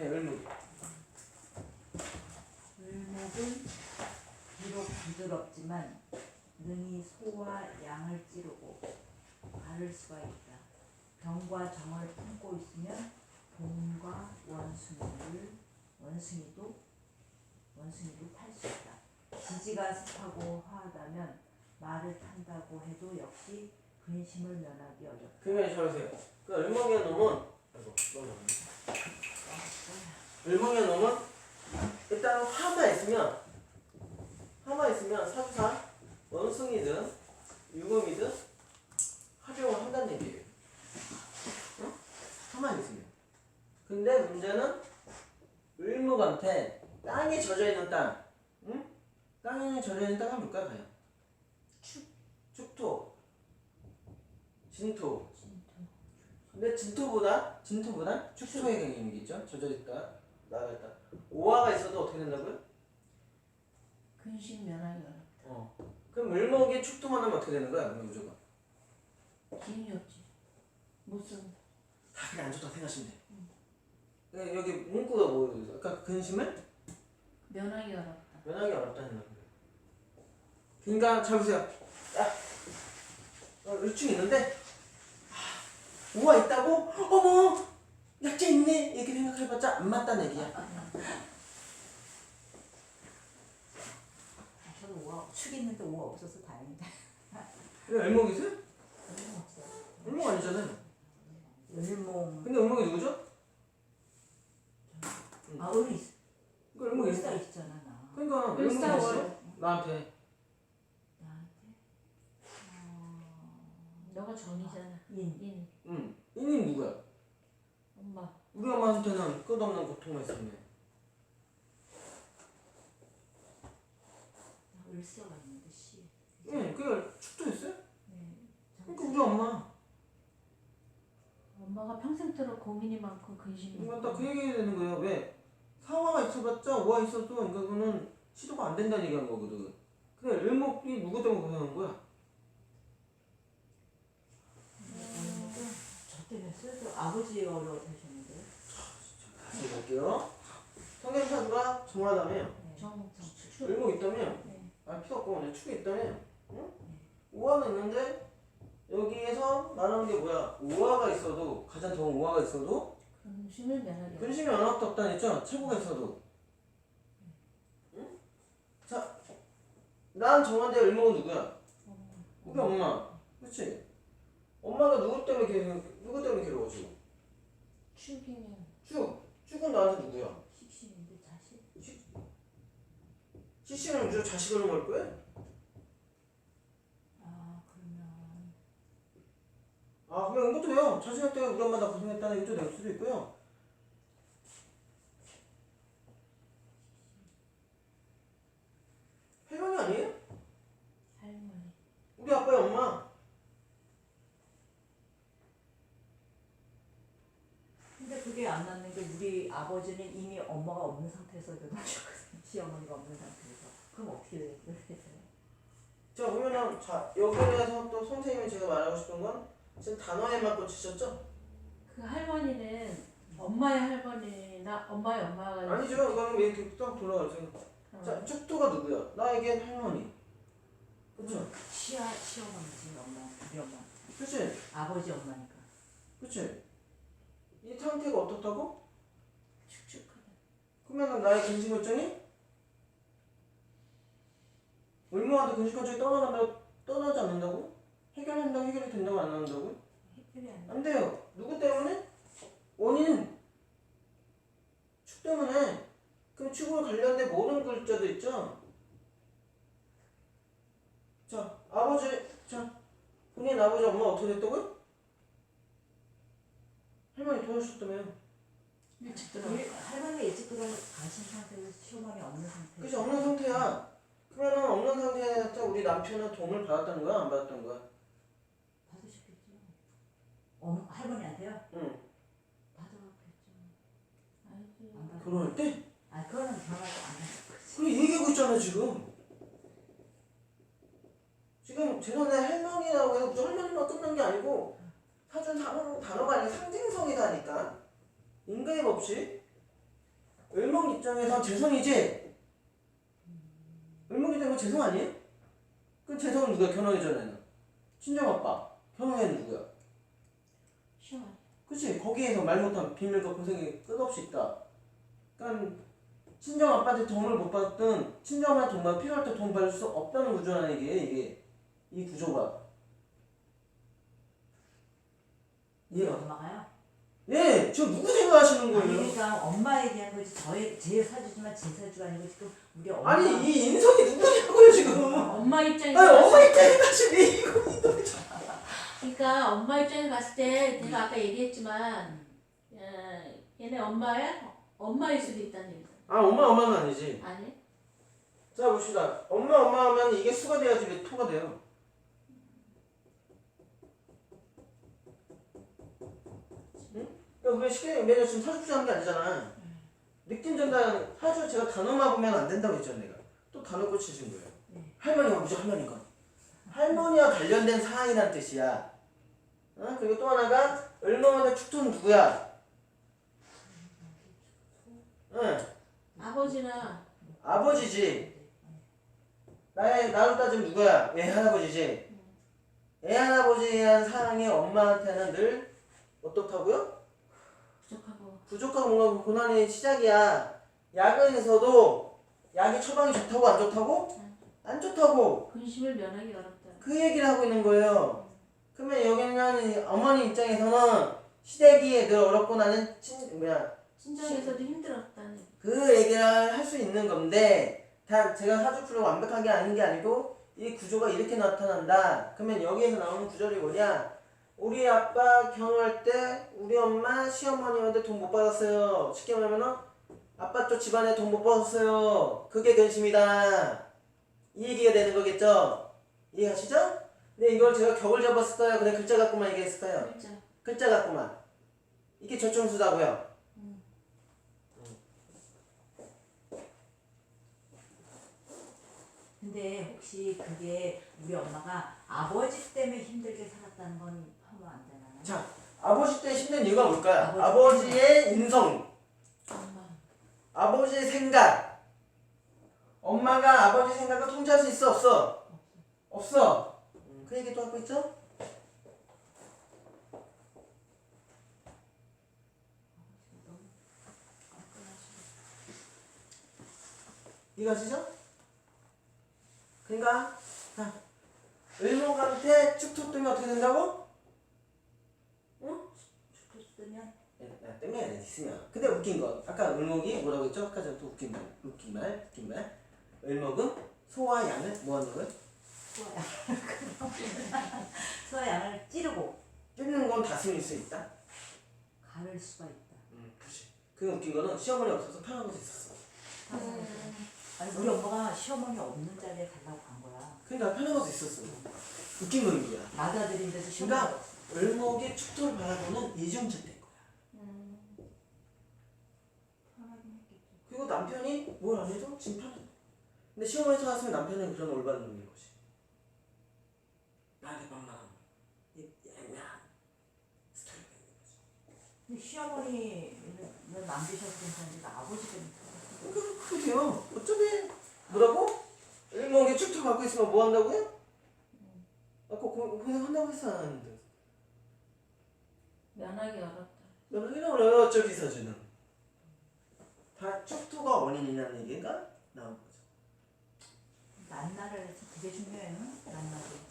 네, 을목. 을목은 비록 부드럽지만 능히 소와 양을 찌르고 가를 수가 있다. 병과 정을 품고 있으면 봄과 원숭이를 원숭이도 원숭이도 탈 수 있다. 지지가 습하고 화하다면 말을 탄다고 해도 역시 근심을 면하기 어렵다. 그러면 잘 보세요. 그 을목의 놈은 아이고 넘어갔네. 을목의 놈은 일단 화가 있으면 화가 있으면 사주사 원숭이든 유금이든 활용을 한다는 얘기예요. 응? 화만 있으면. 근데 문제는 을목한테 땅에 젖어 있는 땅, 응? 땅에 젖어 있는 땅은 뭘까 과연? 축, 축토, 진토. 근데 진토보다 진토보다 축토의 개념이겠죠. 젖어있다, 나가있다. 오화가 있어도 어떻게 된다고요? 근심 면하기 어렵다. 어. 그럼 을목이 축토만 하면 어떻게 되는 거야? 그럼 무조건 기운이 없지. 무슨 다 그냥 안 좋다 생각하시면 돼. 네, 여기 문구가 뭐예요? 아까 근심을 면하기 어렵다. 면하기 어렵다는 거예요. 그러니까 잘 보세요. 야, 어, 을충 있는데 아, 오화 있다고? 어머, 약재 있네. 이렇게 생각해봤자 안 맞다는 얘기야. 저도 오가 축 있는데 오가 없어서 다행이다. 의미 없어. 을목 아니잖아요. 을몽. 근데 을목이 누구죠? 아 을이 그 을목이 을사 있어. 있잖아 나. 그러니까 을목이 을사월. 있어. 나한테. 나한테. 어, 너가 전이잖아. 인. 인. 응. 이님 누구야? 엄마. 우리 엄마한테는 있었네. 나 을사가 있는데 씨. 응, 그 축도 있어요? 네. 그러니까 우리 엄마. 엄마가 평생토록 고민이 많고 근심이 이건 많고. 딱그 얘기 되는 거예요. 왜? 사화가 있어봤자 오화 있어도 그러니까 그거는 시도가 안 된다는 얘기한 거거든. 근데 을목이 누구 때문에 고생한 거야? 음. 저 때문에 쓰도 아버지 어려 되셨는데. 다시 볼게요. 성경사주가 정하다며 네. 정, 정, 을목 있다며 네. 아 필요 없고 그냥 축이 있다며 응? 오화는 있는데 여기에서 말하는 게 뭐야? 오화가 있어도 가장 좋은 오화가 있어도 근심을. 근심이 하나도 없다는 했죠? 최고가 있어도. 응? 자, 난 정한데 을목은 누구야? 우리 엄마. 그렇지? 엄마가 누구 때문에 괴 누구 때문에 괴로워지고? 축이면 쭉. 쭉은 나한테 누구야? 자식. CC는 무조건 자식을 먹을 거야? 아 그러면 아, 그냥 이것도 돼요. 자식할 때 우리 엄마 나 고생했다는 얘기도 될 수도 있고요. 혜련이 아니에요? 할머니. 우리 아빠의 엄마. 근데 그게 안 낫는 게 우리 아버지는 이미 엄마가 없는 상태에서 결혼하셨거든요. 시어머니가 없는 상태에서. 그럼 어떻게 돼요? 자, 그러면은, 자, 여기에 대해서 또 선생님이 제가 말하고 싶은 건, 지금 단어에만 꽂히셨죠? 그 할머니는 엄마의 할머니나 엄마의 엄마가 아니죠. 왜 이렇게 딱 돌아가죠. 어. 자, 축도가 누구야? 나에겐 할머니. 그쵸? 시아 시어머니지 엄마 우리 엄마 그치? 아버지 엄마니까. 그치? 이 상태가 어떻다고? 축축하다. 그러면은 나의 근심결정이 을모한테 근심결정이 떠나간다 떠나지 않는다고? 해결한다고 해결이 된다고 안 한다고? 해결이 안 돼. 안 돼요. 누구 때문에? 원인은 축 때문에. 그럼 축으로 관련된 모든 글자도 있죠. 자, 아버지, 자, 본인 아버지 엄마 어떻게 됐다고요? 할머니 도와주셨다며요. 일찍 우리 들어가. 할머니가 일찍 들어가신 상태에서 시어머니 없는 상태. 그치 없는 상태야. 그러면은 없는 상태에서 우리 남편은 도움을 받았다는 거야, 안 받았다는 거야? 받으셨겠죠. 어 할머니한테요? 응. 아이고. 안 받아. 결혼할 때? 아 그거는 결혼하고 안 했어. 그래 얘기하고 있잖아 지금. 지금 제 손에 할머니라고 해서 무조건 할머니만 끝난 게 아니고 사준 단어, 단어가 아니라 상징성이다니까. 인간의 법칙. 을목 입장에서 재성이지? 을목 입장에서 재성 아니에요? 그 재성은 누구야? 견왕의 전에는 친정아빠 견왕에는 누구야? 시어머니. 그치 거기에서 말 못한 비밀과 고생이 끝없이 있다 그러니까 친정아빠한테 도움을 못 받든 친정아빠한테 돈 받, 필요할 때 돈 받을 수 없다는 구조라는 얘기예요 이게 이 구조가 예. 엄마가요. 예, 지금 누구 생각하시는 아니 거예요? 그러니까 엄마 얘기하는 거지 저의 제 사주지만 제 사주가 아니고 지금 우리 엄마. 아니 이 인성이 누구냐고요 지금 엄마 입장에서 아니 엄마 입장에 다시 왜 이거 그러니까 엄마 입장에서 봤을 때 내가 아까 얘기했지만 어, 얘네 엄마야 엄마일 수도 있다는 얘기잖아. 아 엄마 엄마는 아니지 아니? 자 봅시다 엄마 엄마 하면 이게 수가 돼야지 왜 토가 돼요 우리 쉽게 매년 지금 사주주 하는 게 아니잖아 느낌 전달 사주 제가 단어만 보면 안 된다고 했잖아 내가 또 단어 꽂히신 거예요 할머니가 무슨 할머니가 할머니와 관련된 사항이란 뜻이야 어? 그리고 또 하나가 을목한테 축토는 누구야 응 아버지나 아버지지. 나의 나로 따지면 누구야? 애 할아버지지. 애 할아버지에 대한 사랑이 엄마한테는 늘 어떻다고요? 부족하고 부족하고 뭔가 고난의 시작이야. 야근에서도 약이 처방이 좋다고 안 좋다고? 안 좋다고. 근심을 면하기 어렵다. 그 얘기를 하고 있는 거예요. 그러면 여기는 어머니 입장에서는 시댁이 늘 어렵고 나는 친 뭐야 친정에서도 힘들었다는. 그 얘기를 할 수 있는 건데 다 제가 사주풀로 완벽하게 아닌 게 아니고 이 구조가 이렇게 나타난다. 그러면 여기에서 나오는 구절이 뭐냐? 우리 아빠 결혼할 때 우리 엄마 시어머니한테 돈 못 받았어요. 쉽게 말하면은 아빠 쪽 집안에 돈 못 받았어요. 그게 근심이다. 이 얘기가 되는 거겠죠? 이해하시죠? 근데 이걸 제가 격을 잡았을까요? 그냥 글자 갖고만 얘기했을까요? 진짜 글자 갖고만. 이게 조청수다고요. 근데 혹시 그게 우리 엄마가 아버지 때문에 힘들게 살았다는 건 하면 안 되나? 자, 아버지 때 힘든 이유가 뭘까요? 아버지 아버지 의 인성, 엄마. 아버지의 생각. 엄마가 아버지 생각을 통제할 수 있어 없어? 없어. 음, 그 얘기 또 하고 있죠? 이해가시죠? 그러니까 자, 을목한테 축토 뜨면 어떻게 된다고? 뜨면 야, 때문에 안 있으면. 근데 웃긴 거. 아까 을목이 뭐라고 했죠? 아까 전또 웃긴 말. 웃긴 말. 웃긴 말. 을목은 소와 양을 뭐 하는 거예요? 소양 소양을 찌르고 뜯는 건 다스릴 수 있다. 가를 수가 있다. 음, 그렇지. 그 웃긴 거는 시어머니 없어서 편한 곳에 있었어. 아니 우리 엄마가 시어머니 없는 자리에 가려고 간 거야. 그러니까 편한 곳에 있었어. 웃긴 건 이거야. 맏아들인데도 시어머니 그러니까 없어. 을목의 축토를 바라보는 이중자 된 거야. 편하긴 했겠지. 그리고 남편이 뭘 안 해도 지금 편해. 근데 시어머니 찾았으면 남편은 그런 올바른 놈인 거지. 나한테 만만한 이 애매한 스타일이 있는 거지. 근데 시어머니는 남기셔서 괜찮은데 아버지가 그, 그게요. 어차피 뭐라고? 일목에 축토 갖고 있으면 뭐 한다고요? 아까 고- 고생한다고 했어 안 했는데. 면하기 어렵다. 너는 어려요 어차피 사주는. 다 축토가 원인이라는 얘기가 나온 거죠. 만나를 되게 중요해요. 만나도.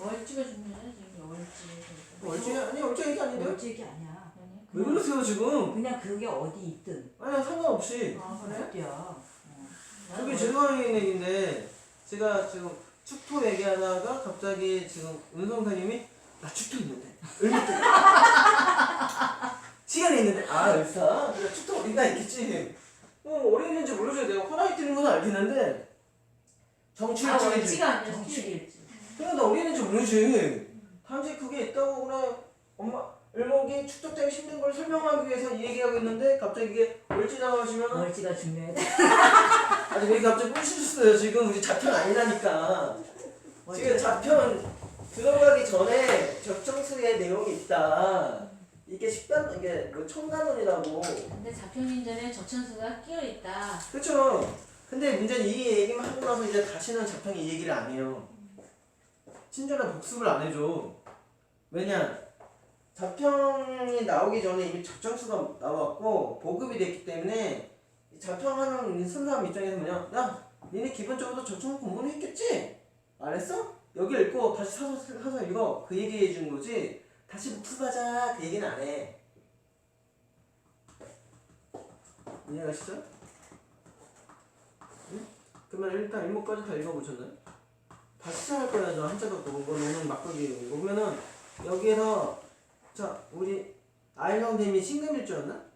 월지가 중요해 지금 월지. 월지 아니 월지 얘기 아닌데요? 얘기 아니야. 아니, 왜 그러세요 지금? 그냥 그게 어디 있든. 아니 상관없이. 아 그래? 어디야. 월- 죄송한 얘기인데 제가 지금 축토 얘기하다가 갑자기 지금 은성사님이 나 축토 있는데. 때 시간이 있는데. 아 을사? 그래 축토 어딘가 있겠지. 뭐 어디 있는지 모르죠 내가 호랑이 뛰는 건 알겠는데. 정치를 아 정해지. 월지가 아니라 정치일지. 그래 나 어디 있는지 모르지. 단지 그게 있다고 그래 엄마 을목이 때문에 힘든 걸 설명하기 위해서 이 얘기하고 있는데 갑자기 이게 월지 나가시면은 멀지가 중요해. 아니 왜 갑자기 꼬시셨어요 지금 우리 자편 아니라니까 지금 자편 들어가기 전에 적정수의 내용이 있다 이게 식단 이게 그 첨가론이라고 근데 자평인 전에 적천수가 끼어 있다. 그렇죠. 근데 문제는 이 얘기만 하고 나서 이제 다시는 자평이 이 얘기를 안 해요. 친절한 복습을 안 해줘. 왜냐? 자평이 나오기 전에 이미 적정수가 나왔고 보급이 됐기 때문에 이 자평하는 순사람 입장에서 뭐냐? 야, 니네 기본적으로 적정 공부는 했겠지? 안 했어? 여기 읽고 다시 사서 사서 읽어. 그 얘기 해준 거지. 다시 복습하자 그 얘기는 안 해. 이해가시죠? 응? 그러면 일단 일목까지 다 읽어보셨나요? 다시 시작할 거야 저 한자 갖고 이거 노는 막걸리 이거 그러면은 여기에서 자 우리 아이 선생님이 신금일주였나?